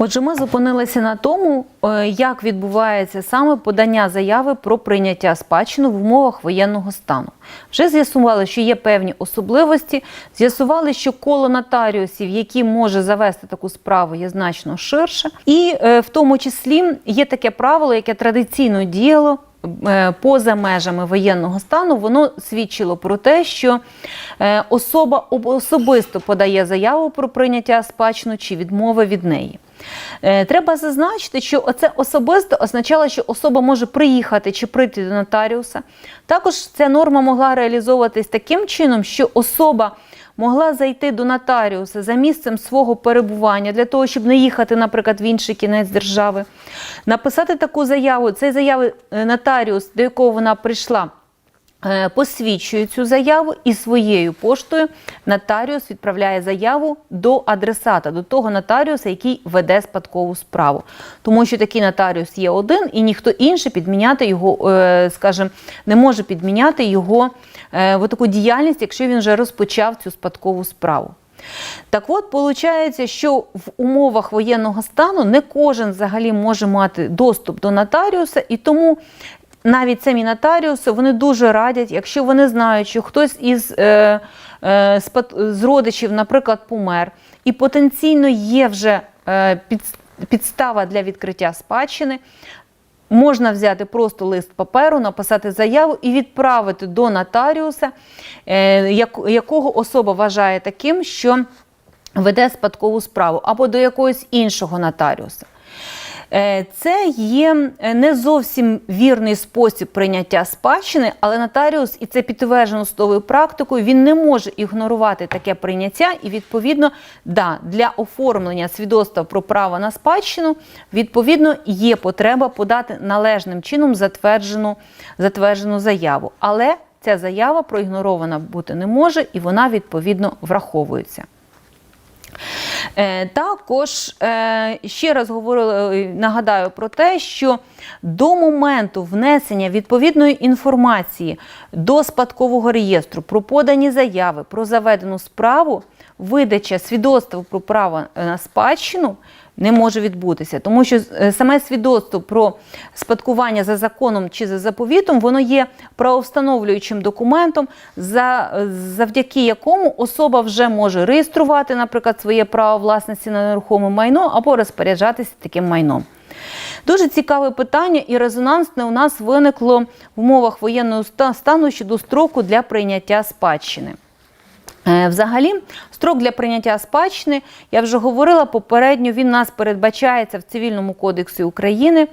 Отже, ми зупинилися на тому, е, як відбувається саме подання заяви про прийняття спадщини в умовах воєнного стану. Вже з'ясували, що є певні особливості. З'ясували, що коло нотаріусів, які може завести таку справу, є значно ширше. І е, в тому числі є таке правило, яке традиційно діяло. е, Поза межами воєнного стану воно свідчило про те, що особа особисто подає заяву про прийняття спадщини чи відмови від неї. Е, Треба зазначити, що оце особисто означало, що особа може приїхати чи прийти до нотаріуса. Також ця норма могла реалізовуватись таким чином, що особа могла зайти до нотаріуса за місцем свого перебування для того, щоб не їхати, наприклад, в інший кінець держави, написати таку заяву. Цей заяви е, нотаріус, до якого вона прийшла. Е, Посвідчує цю заяву і своєю поштою нотаріус відправляє заяву до адресата, до того нотаріуса, який веде спадкову справу. Тому що такий нотаріус є один, і ніхто інший підміняти його, е, скажімо, не може підміняти його е, в таку діяльність, якщо він вже розпочав цю спадкову справу. Так от, виходить, що в умовах воєнного стану не кожен взагалі може мати доступ до нотаріуса, і тому навіть самі нотаріуси вони дуже радять, якщо вони знають, що хтось із е, е, з родичів, наприклад, помер, і потенційно є вже е, під, підстава для відкриття спадщини. Можна взяти просто лист паперу, написати заяву і відправити до нотаріуса, е, як- якого особа вважає таким, що веде спадкову справу, або до якогось іншого нотаріуса. Е, Це є е, не зовсім вірний спосіб прийняття спадщини, але нотаріус, і це підтверджено судовою практикою, він не може ігнорувати таке прийняття. І відповідно, да, для оформлення свідоцтва про право на спадщину відповідно є потреба подати належним чином затверджену, затверджену заяву. Але ця заява проігнорована бути не може, і вона відповідно враховується. Е, Також е, ще раз говорила, е, нагадаю про те, що до моменту внесення відповідної інформації до спадкового реєстру про подані заяви про заведену справу, видача свідоцтва про право на спадщину не може відбутися, тому що е, саме свідоцтво про спадкування за законом чи за заповітом, воно є правовстановлюючим документом, за, завдяки якому особа вже може реєструвати, наприклад, своє право власності на нерухоме майно або розпоряджатися таким майном. Дуже цікаве питання і резонансне у нас виникло в умовах воєнного стану щодо строку для прийняття спадщини. Е, Взагалі, строк для прийняття спадщини, я вже говорила попередньо, він у нас передбачається в Цивільному кодексі України.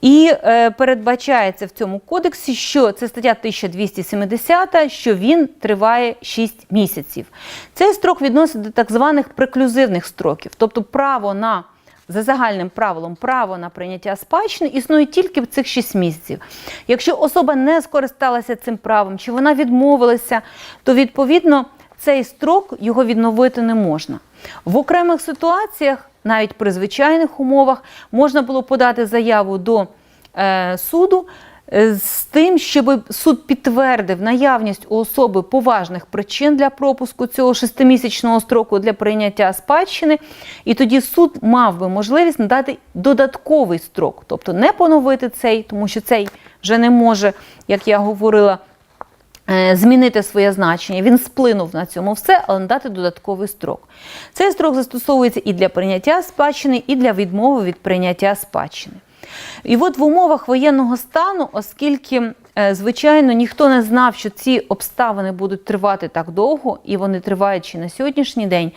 І е, передбачається в цьому кодексі, що це стаття 1270, що він триває 6 місяців. Цей строк відносить до так званих преклюзивних строків, тобто право на за загальним правилом право на прийняття спадщини існує тільки в цих 6 місяців. Якщо особа не скористалася цим правом чи вона відмовилася, то відповідно цей строк його відновити не можна. В окремих ситуаціях, навіть при звичайних умовах, можна було подати заяву до е, суду е, з тим, щоб суд підтвердив наявність у особи поважних причин для пропуску цього шестимісячного строку для прийняття спадщини, і тоді суд мав би можливість надати додатковий строк, тобто не поновити цей, тому що цей вже не може, як я говорила, змінити своє значення. Він сплинув на цьому все, але надати додатковий строк. Цей строк застосовується і для прийняття спадщини, і для відмови від прийняття спадщини. І от в умовах воєнного стану, оскільки, е, звичайно, ніхто не знав, що ці обставини будуть тривати так довго, і вони тривають ще на сьогоднішній день.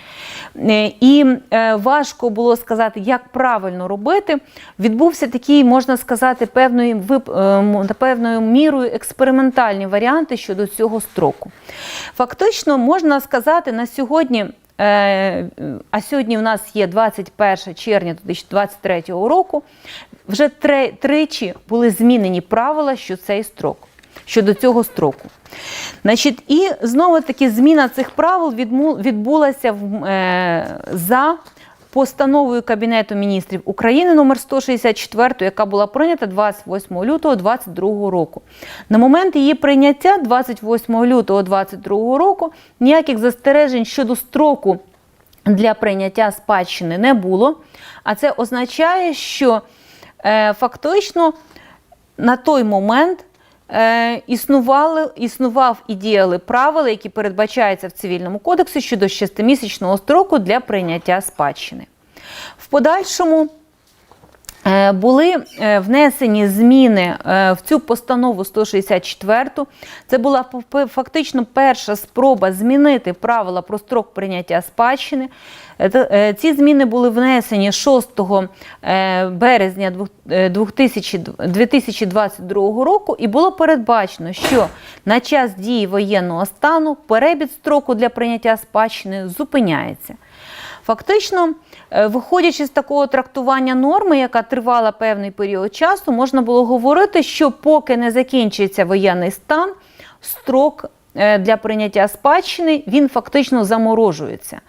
е, І е, важко було сказати, як правильно робити. Відбувся такий, можна сказати, певною, певною мірою експериментальні варіанти щодо цього строку. Фактично, можна сказати, на сьогодні. Е, А сьогодні в нас є 21 червня 2023 року. Вже три- тричі були змінені правила що цей строк, щодо цього строку. Значить, і знову таки зміна цих правил відбулася в- е, за постановою Кабінету міністрів України номер 164, яка була прийнята 28 лютого 2022 року. На момент її прийняття 28 лютого 2022 року ніяких застережень щодо строку для прийняття спадщини не було. А це означає, що е, фактично на той момент існували, існував і діяли правила, які передбачаються в цивільному кодексі щодо шестимісячного строку для прийняття спадщини. В подальшому Е, Були е, внесені зміни е, в цю постанову 164. Це була фактично перша спроба змінити правила про строк прийняття спадщини. Е, е, Ці зміни були внесені 6 е, березня двох- е, 2000 2022 року, і було передбачено, що на час дії воєнного стану перебіг строку для прийняття спадщини зупиняється. Фактично, виходячи з такого трактування норми, яка тривала певний період часу, можна було говорити, що поки не закінчиться воєнний стан, строк для прийняття спадщини він фактично заморожується.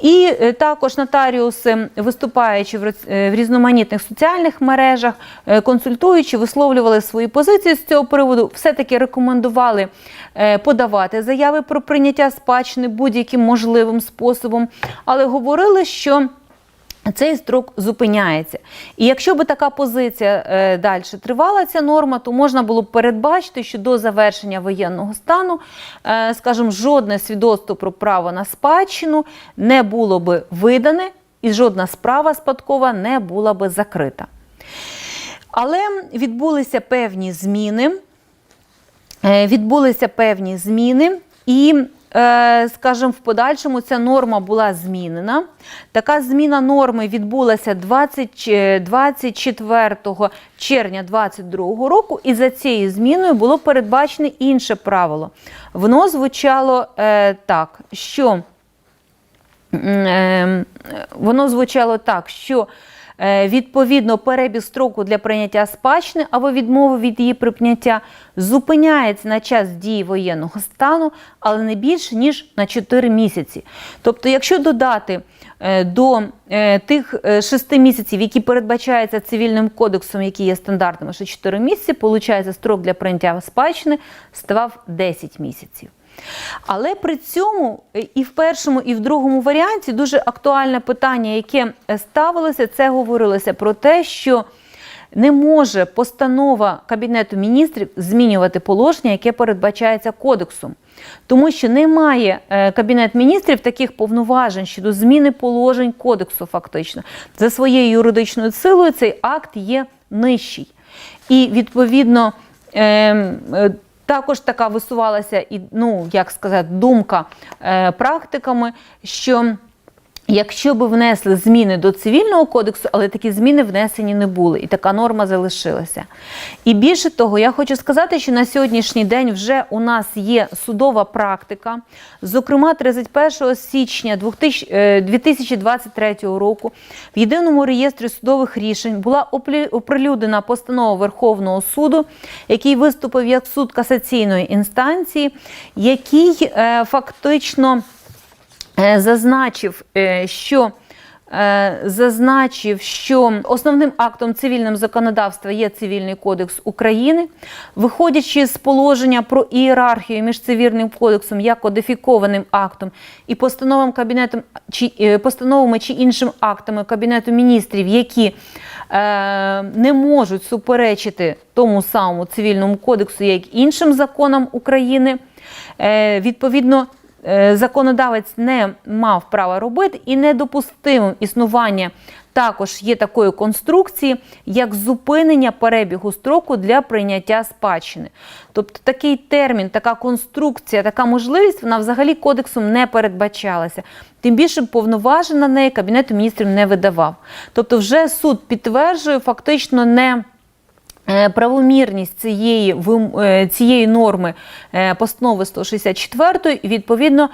І е, також нотаріуси, виступаючи в роз- е, в різноманітних соціальних мережах, е, консультуючи, висловлювали свої позиції з цього приводу, все-таки рекомендували е, подавати заяви про прийняття спадщини будь-яким можливим способом, але говорили, що цей строк зупиняється. І якщо би така позиція е, далі тривала, ця норма, то можна було б передбачити, що до завершення воєнного стану, е, скажімо, жодне свідоцтво про право на спадщину не було би видане, і жодна справа спадкова не була би закрита. Але відбулися певні зміни. Е, Відбулися певні зміни, і, скажімо, в подальшому ця норма була змінена. Така зміна норми відбулася 20, е, 24 червня 2022 року, і за цією зміною було передбачене інше правило. Воно звучало е, так, що Ем, воно звучало так, що е, відповідно перебіг строку для прийняття спадщини або відмови від її прийняття зупиняється на час дії воєнного стану, але не більше ніж на 4 місяці. Тобто, якщо додати е, до е, тих 6 місяців, які передбачаються цивільним кодексом, які є стандартними, що 4 місяці, виходить, строк для прийняття спадщини ставав 10 місяців. Але при цьому е, і в першому, і в другому варіанті дуже актуальне питання, яке е, ставилося, це говорилося про те, що не може постанова Кабінету міністрів змінювати положення, яке передбачається кодексом. Тому що немає е, Кабінет міністрів таких повноважень щодо зміни положень кодексу, фактично. За своєю юридичною силою цей акт є нижчий. І відповідно. Також така висувалася і, ну, як сказати, думка е, практиками, що якщо би внесли зміни до цивільного кодексу, але такі зміни внесені не були, і така норма залишилася. І більше того, я хочу сказати, що на сьогоднішній день вже у нас є судова практика. Зокрема, 31 січня 2000, е, 2023 року в єдиному реєстрі судових рішень була оприлюднена постанова Верховного суду, який виступив як суд касаційної інстанції, який е, фактично зазначив, е, що е, зазначив, що основним актом цивільним законодавства є Цивільний кодекс України, виходячи з положення про ієрархію між цивільним кодексом як кодифікованим актом і постановам кабінетом чи е, постановами чи іншим актами Кабінету міністрів, які е, не можуть суперечити тому самому цивільному кодексу, як іншим законам України. Е, відповідно, е, законодавець не мав права робити і недопустимим існування також є такої конструкції, як зупинення перебігу строку для прийняття спадщини. Тобто такий термін, така конструкція, така можливість, вона взагалі кодексом не передбачалася. Тим більше повноважень на неї Кабінету міністрів не видавав. Тобто, вже суд підтверджує фактично не. Е, Правомірність цієї, е, цієї норми е, постанови 164, і відповідно,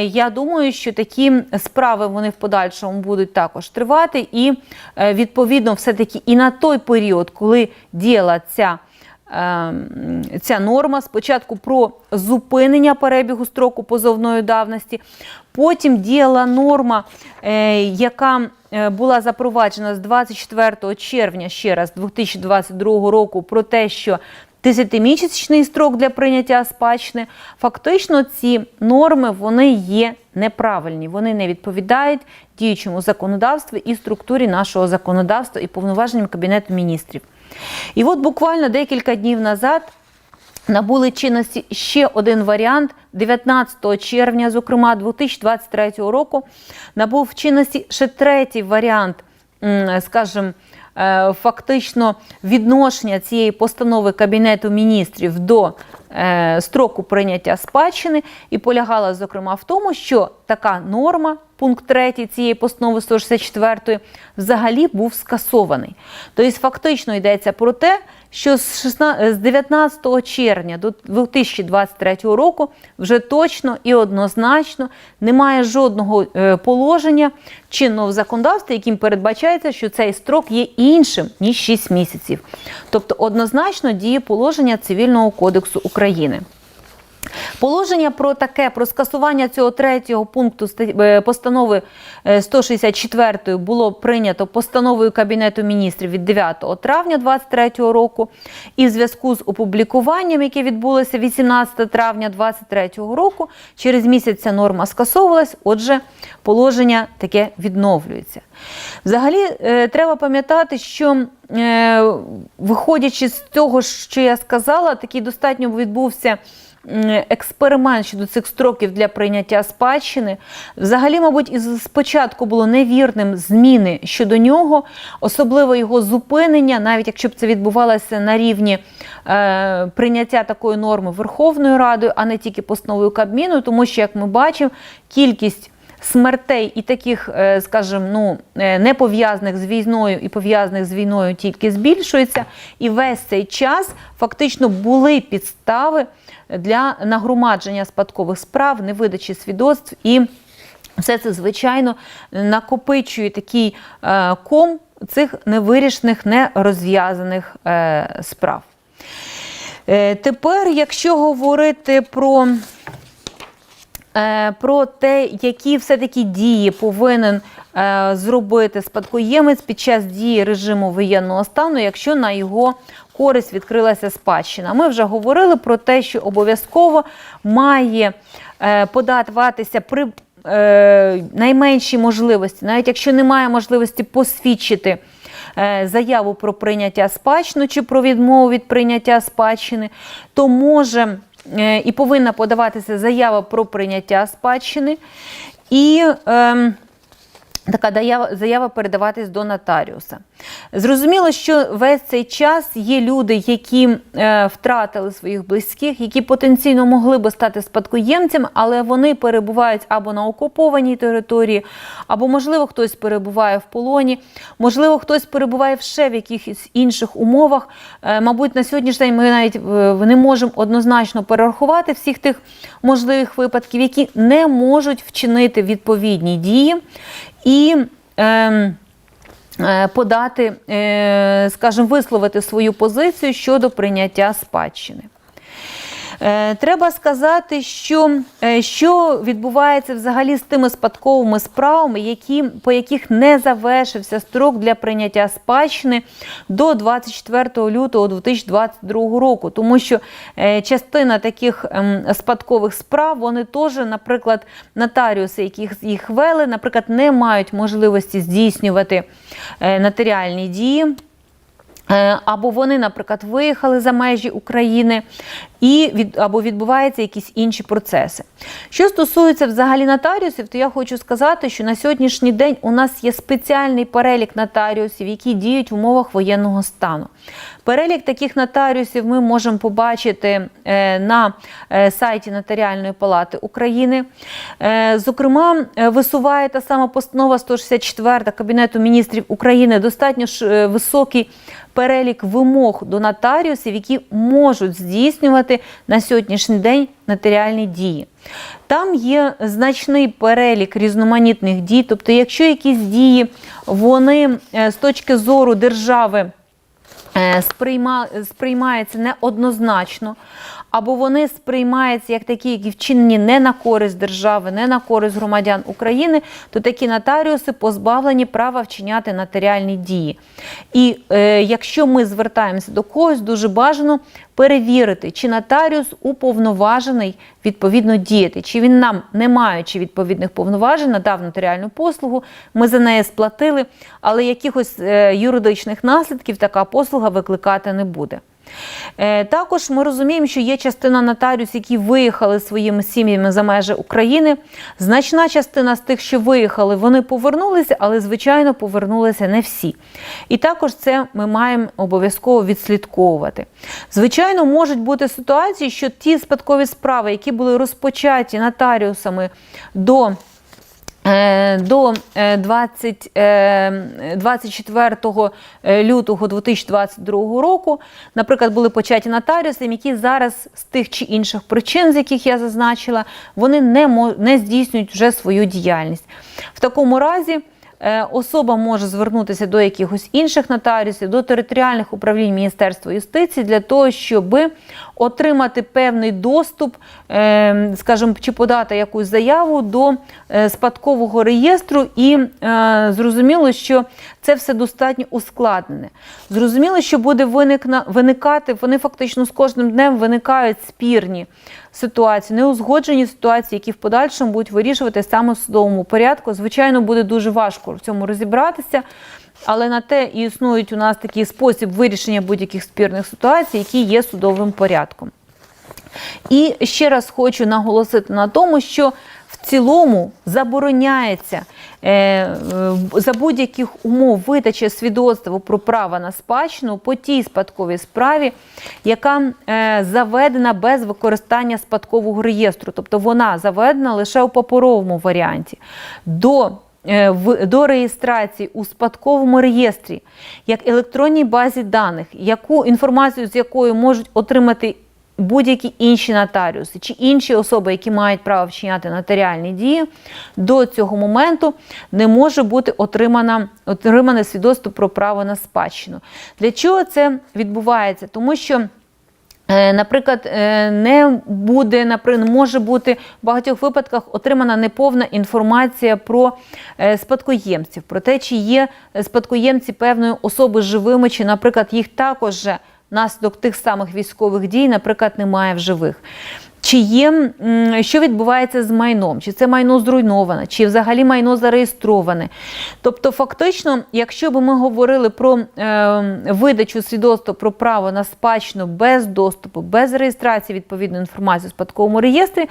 я думаю, що такі справи вони в подальшому будуть також тривати, і відповідно, все-таки і на той період, коли діяла ця ця норма спочатку про зупинення перебігу строку позовної давності, потім діяла норма, е, яка е, була запроваджена з 24 червня ще раз 2022 року про те, що 10-місячний строк для прийняття спадщини. Фактично, ці норми вони є неправильні, вони не відповідають діючому законодавству і структурі нашого законодавства і повноваженням Кабінету міністрів. І от буквально декілька днів назад набули чинності ще один варіант. 19 червня, зокрема 2023 року, набув чинності ще третій варіант, скажімо, е, фактично відношення цієї постанови Кабінету міністрів до е, строку прийняття спадщини. І полягала, зокрема, в тому, що така норма, пункт 3 цієї постанови 164 взагалі був скасований. Тобто, фактично йдеться про те, що з 16 з 19 червня до 2023 року вже точно і однозначно немає жодного е, положення чинного в законодавстві, яким передбачається, що цей строк є іншим ніж 6 місяців. Тобто однозначно діє положення Цивільного кодексу України. Положення про таке, про скасування цього третього пункту е, постанови е, 164 було прийнято постановою Кабінету міністрів від 9 травня 2023 року. І в зв'язку з опублікуванням, яке відбулося 18 травня 2023 року, через місяць ця норма скасовувалась, отже, положення таке відновлюється. Взагалі, е, треба пам'ятати, що е, виходячи з того, що я сказала, такий достатньо відбувся експеримент щодо цих строків для прийняття спадщини. Взагалі, мабуть, із спочатку було невірним зміни щодо нього, особливо його зупинення, навіть якщо б це відбувалося на рівні е, прийняття такої норми Верховною Радою, а не тільки постановою Кабміну, тому що, як ми бачимо, кількість смертей і таких, е, скажімо, ну, е, не пов'язаних з війною і пов'язаних з війною тільки збільшується. І весь цей час фактично були підстави для нагромадження спадкових справ, невидачі свідоцтв і все це, звичайно, накопичує такий е, ком цих невирішених, нерозв'язаних справ. Тепер, якщо говорити про про те, які все-таки дії повинен е, зробити спадкоємець під час дії режиму воєнного стану, якщо на його користь відкрилася спадщина. Ми вже говорили про те, що обов'язково має е, подаватися при е, найменшій можливості, навіть якщо немає можливості посвідчити е, заяву про прийняття спадщини чи про відмову від прийняття спадщини, то може е, і повинна подаватися заява про прийняття спадщини. І ем, така заява, передаватись до нотаріуса. Зрозуміло, що весь цей час є люди, які е, втратили своїх близьких, які потенційно могли би стати спадкоємцями, але вони перебувають або на окупованій території, або, можливо, хтось перебуває в полоні, можливо, хтось перебуває ще в якихось інших умовах. Е, мабуть, на сьогоднішній день ми навіть е, не можемо однозначно перерахувати всіх тих можливих випадків, які не можуть вчинити відповідні дії. І ем, е, подати, е, скажімо, висловити свою позицію щодо прийняття спадщини. Е, Треба сказати, що, е, що відбувається взагалі з тими спадковими справами, які, по яких не завершився строк для прийняття спадщини до 24 лютого 2022 року. Тому що е, частина таких ем, спадкових справ, вони теж, наприклад, нотаріуси, які їх вели, наприклад, не мають можливості здійснювати нотаріальні дії. Е, Або вони, наприклад, виїхали за межі України, і від, або відбуваються якісь інші процеси. Що стосується взагалі нотаріусів, то я хочу сказати, що на сьогоднішній день у нас є спеціальний перелік нотаріусів, які діють в умовах воєнного стану. Перелік таких нотаріусів ми можемо побачити е, на е, сайті Нотаріальної палати України. Зокрема, висуває та сама постанова 164 Кабінету міністрів України достатньо високий перелік вимог до нотаріусів, які можуть здійснювати на сьогоднішній день нотаріальні дії. Там є значний перелік різноманітних дій, тобто, якщо якісь дії вони е, з точки зору держави сприймаються сприйма, сприймається неоднозначно, або вони сприймаються як такі, які вчинені не на користь держави, не на користь громадян України, то такі нотаріуси позбавлені права вчиняти нотаріальні дії. І е, якщо ми звертаємося до когось, дуже бажано перевірити, чи нотаріус уповноважений відповідно діяти, чи він нам, не маючи відповідних повноважень, надав нотаріальну послугу, ми за неї сплатили, але якихось е, юридичних наслідків така послуга викликати не буде. Е, Також ми розуміємо, що є частина нотаріусів, які виїхали своїми сім'ями за межі України. Значна частина з тих, що виїхали, вони повернулися, але, звичайно, повернулися не всі. І також це ми маємо обов'язково відслідковувати. Звичайно, можуть бути ситуації, що ті спадкові справи, які були розпочаті нотаріусами до До е, 20, е, 24 лютого 2022 року, наприклад, були початі нотаріусами, які зараз з тих чи інших причин, з яких я зазначила, вони не, не здійснюють вже свою діяльність. В такому разі е, особа може звернутися до якихось інших нотаріусів, до територіальних управлінь Міністерства юстиції для того, щоб отримати певний доступ, е, скажімо, чи подати якусь заяву до е, спадкового реєстру, і е, зрозуміло, що це все достатньо ускладнене. Зрозуміло, що буде виникати, вони фактично з кожним днем виникають спірні ситуації, неузгоджені ситуації, які в подальшому будуть вирішувати саме в судовому порядку. Звичайно, буде дуже важко в цьому розібратися. Але на те і існують у нас такий спосіб вирішення будь-яких спірних ситуацій, який є судовим порядком. І ще раз хочу наголосити на тому, що в цілому забороняється е, е, за будь-яких умов видача свідоцтва про право на спадщину по тій спадковій справі, яка е, заведена без використання спадкового реєстру, тобто вона заведена лише у паперовому варіанті. До до реєстрації у спадковому реєстрі як електронній базі даних, яку інформацію з якою можуть отримати будь-які інші нотаріуси чи інші особи, які мають право вчиняти нотаріальні дії, до цього моменту не може бути отримана, отримане свідоцтво про право на спадщину. Для чого це відбувається? Тому що Е, Наприклад, е, не буде, наприклад, може бути в багатьох випадках отримана неповна інформація про е, спадкоємців, про те, чи є спадкоємці певної особи живими, чи, наприклад, їх також же внаслідок тих самих військових дій, наприклад, немає в живих. Чи є, що відбувається з майном? Чи це майно зруйноване, чи взагалі майно зареєстроване? Тобто, фактично, якщо б ми говорили про е, видачу свідоцтва про право на спадщину без доступу, без реєстрації відповідної інформації у спадковому реєстрі,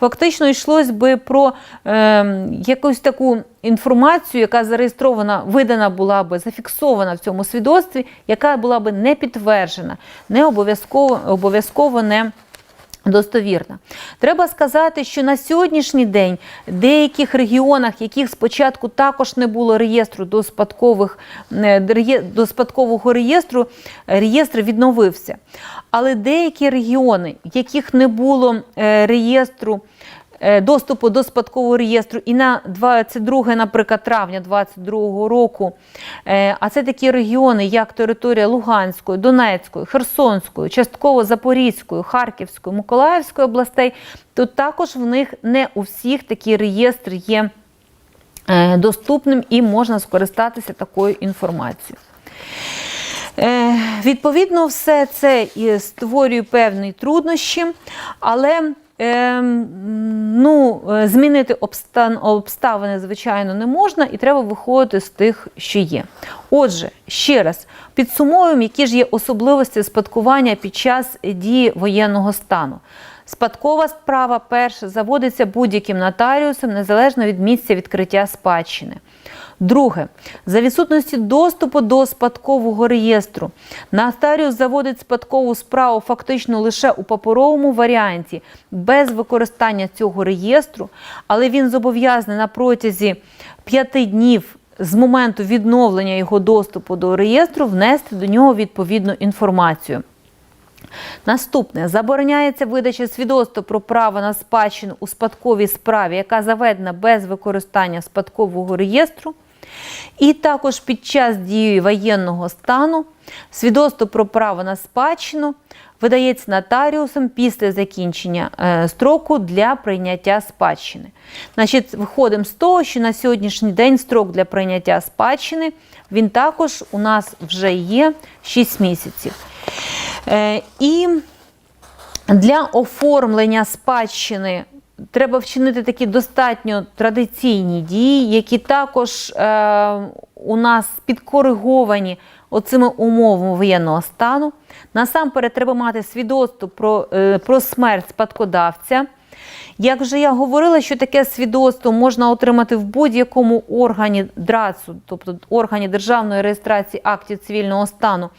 фактично йшлось би про е, якусь таку інформацію, яка зареєстрована, видана була би, зафіксована в цьому свідоцтві, яка була би не підтверджена, не обов'язково обов'язково не. Достовірна. Треба сказати, що на сьогоднішній день в деяких регіонах, яких спочатку також не було реєстру до, спадкових, е, до спадкового реєстру, реєстр відновився. Але деякі регіони, в яких не було е, реєстру, доступу до спадкового реєстру і на 22, наприклад, травня 2022 року, е, а це такі регіони, як територія Луганської, Донецької, Херсонської, частково Запорізької, Харківської, Миколаївської областей, то також в них не у всіх такий реєстр є е, доступним і можна скористатися такою інформацією. Е, Відповідно, все це і створює певні труднощі, але е, ну, е, змінити обстан, обставини, звичайно, не можна, і треба виходити з тих, що є. Отже, ще раз підсумовуємо, які ж є особливості спадкування під час дії воєнного стану. Спадкова справа перше заводиться будь-яким нотаріусом незалежно від місця відкриття спадщини. Друге, за відсутності доступу до спадкового реєстру, нотаріус заводить спадкову справу фактично лише у паперовому варіанті, без використання цього реєстру, але він зобов'язаний на протязі п'яти днів з моменту відновлення його доступу до реєстру внести до нього відповідну інформацію. Наступне забороняється видача свідоцтва про право на спадщину у спадковій справі, яка заведена без використання спадкового реєстру. І також під час дії воєнного стану свідоцтво про право на спадщину видається нотаріусом після закінчення е, строку для прийняття спадщини. Значить, виходимо з того, що на сьогоднішній день строк для прийняття спадщини він також у нас вже є 6 місяців. Е, І для оформлення спадщини треба вчинити такі достатньо традиційні дії, які також е, у нас підкориговані оцими умовами воєнного стану. Насамперед, треба мати свідоцтво про, е, про смерть спадкодавця. Як вже я говорила, що таке свідоцтво можна отримати в будь-якому органі ДРАЦу, тобто органі державної реєстрації актів цивільного стану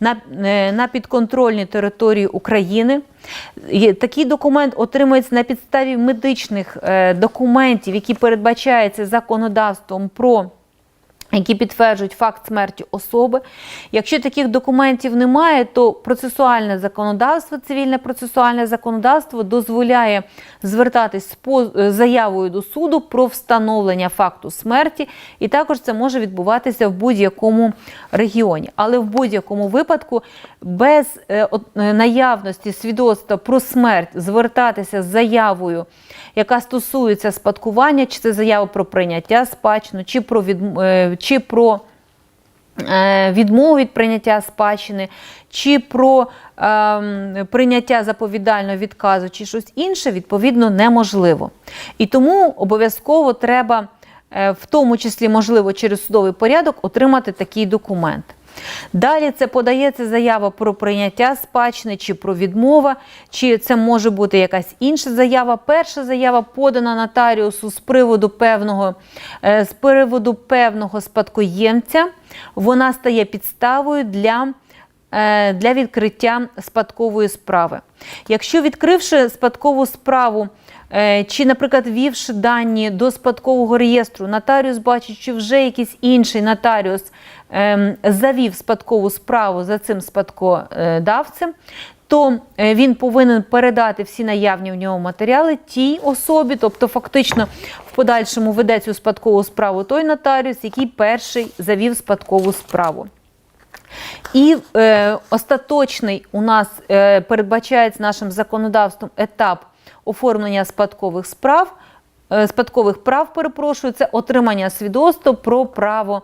на, е, на підконтрольній території України. Такий документ отримується на підставі медичних е, документів, які передбачаються законодавством про які підтверджують факт смерті особи. Якщо таких документів немає, то процесуальне законодавство, цивільне процесуальне законодавство дозволяє звертатись з поз- заявою до суду про встановлення факту смерті, і також це може відбуватися в будь-якому регіоні. Але в будь-якому випадку без е, е, наявності свідоцтва про смерть звертатися з заявою, яка стосується спадкування, чи це заява про прийняття спадщини, чи про від, е, чи про е, відмову від прийняття спадщини, чи про ем, прийняття заповідального відказу, чи щось інше, відповідно, неможливо. І тому обов'язково треба, е, в тому числі, можливо, через судовий порядок, отримати такий документ. Далі це подається заява про прийняття спадщини чи про відмова, чи це може бути якась інша заява. Перша заява подана нотаріусу з приводу певного, е, з приводу певного спадкоємця. Вона стає підставою для е, для відкриття спадкової справи. Якщо відкривши спадкову справу, е, чи, наприклад, ввівши дані до спадкового реєстру, нотаріус бачить, що вже якийсь інший нотаріус завів спадкову справу за цим спадкодавцем, то е, він повинен передати всі наявні в нього матеріали тій особі, тобто фактично в подальшому веде цю спадкову справу той нотаріус, який перший завів спадкову справу. І е, остаточний у нас е, передбачається нашим законодавством етап оформлення спадкових справ. Е, Спадкових прав, перепрошую, це отримання свідоцтва про право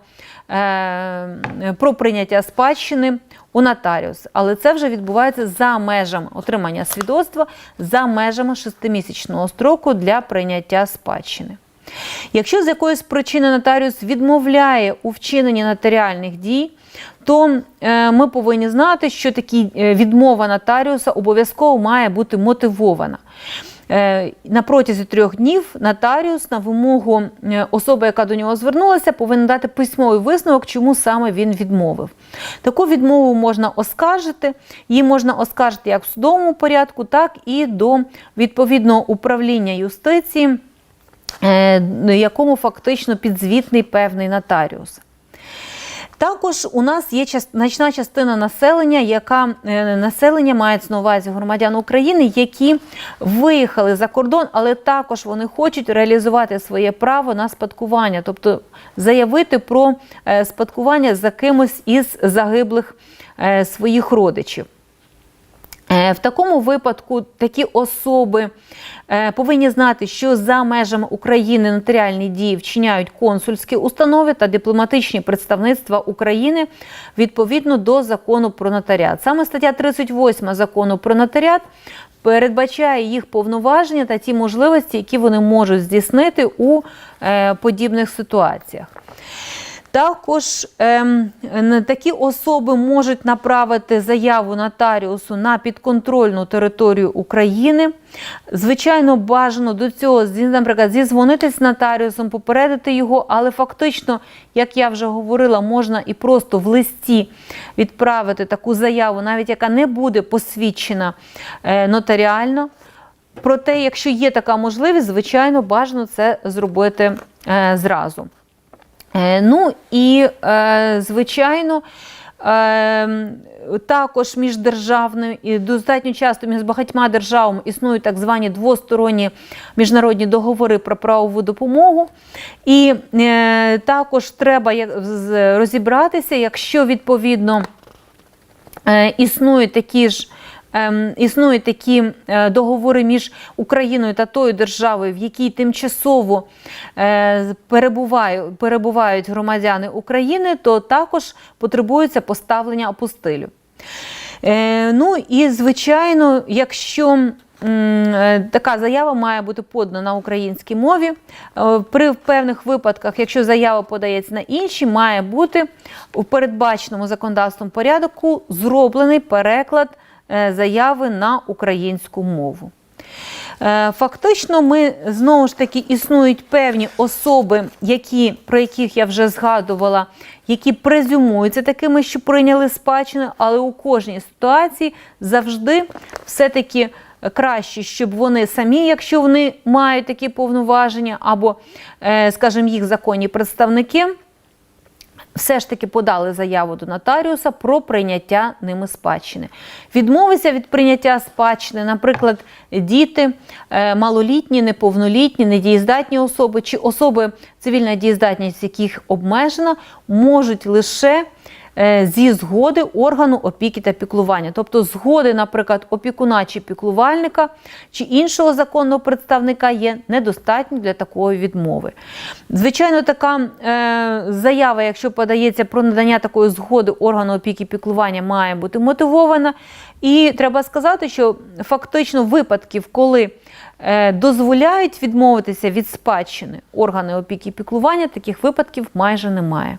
е, про прийняття спадщини у нотаріус. Але це вже відбувається за межами отримання свідоцтва за межами шестимісячного строку для прийняття спадщини. Якщо з якоїсь причини нотаріус відмовляє у вчиненні нотаріальних дій, то е, ми повинні знати, що такі відмова нотаріуса обов'язково має бути мотивована. Е, На протязі трьох днів нотаріус на вимогу е, особи, яка до нього звернулася, повинен дати письмовий висновок, чому саме він відмовив. Таку відмову можна оскаржити. Її можна оскаржити як в судовому порядку, так і до відповідного управління юстиції, е, якому фактично підзвітний певний нотаріус. Також у нас є значна частина населення, яка е, населення мається на увазі громадян України, які виїхали за кордон, але також вони хочуть реалізувати своє право на спадкування, тобто заявити про е, спадкування за кимось із загиблих е, своїх родичів. Е, В такому випадку такі особи е, повинні знати, що за межами України нотаріальні дії вчиняють консульські установи та дипломатичні представництва України відповідно до закону про нотаріат. Саме стаття 38 закону про нотаріат передбачає їх повноваження та ті можливості, які вони можуть здійснити у е, подібних ситуаціях. Також ем, такі особи можуть направити заяву нотаріусу на підконтрольну територію України. Звичайно, бажано до цього, наприклад, зізвонитись з нотаріусом, попередити його, але фактично, як я вже говорила, можна і просто в листі відправити таку заяву, навіть яка не буде посвідчена е, нотаріально. Проте, якщо є така можливість, звичайно, бажано це зробити е, зразу. Е, Ну і, е, звичайно, Е, також міждержавною і достатньо часто між багатьма державами існують так звані двосторонні міжнародні договори про правову допомогу. І також треба розібратися, якщо відповідно існують такі ж. Ем, Існують такі е, договори між Україною та тою державою, в якій тимчасово е, перебувають, громадяни України, то також потребується поставлення апостилю. Е, ну і звичайно, якщо така заява має бути подана на українській мові, при певних випадках, якщо заява подається на іншій, має бути у передбаченому законодавством порядку зроблений переклад заяви на українську мову. Е, Фактично, ми знову ж таки існують певні особи, які, про яких я вже згадувала, які презюмуються такими, що прийняли спадщину, але у кожній ситуації завжди все-таки краще, щоб вони самі, якщо вони мають такі повноваження, або, е, скажімо, їх законні представники все ж таки подали заяву до нотаріуса про прийняття ними спадщини. Відмовиться від прийняття спадщини, наприклад, діти е, малолітні, неповнолітні, недієздатні особи чи особи, цивільна дієздатність яких обмежена, можуть лише зі згоди органу опіки та піклування, тобто згоди, наприклад, опікуна чи піклувальника чи іншого законного представника є недостатньо для такої відмови. Звичайно, така е, заява, якщо подається про надання такої згоди органу опіки піклування, має бути мотивована. І треба сказати, що фактично випадків, коли е, дозволяють відмовитися від спадщини органи опіки і піклування, таких випадків майже немає.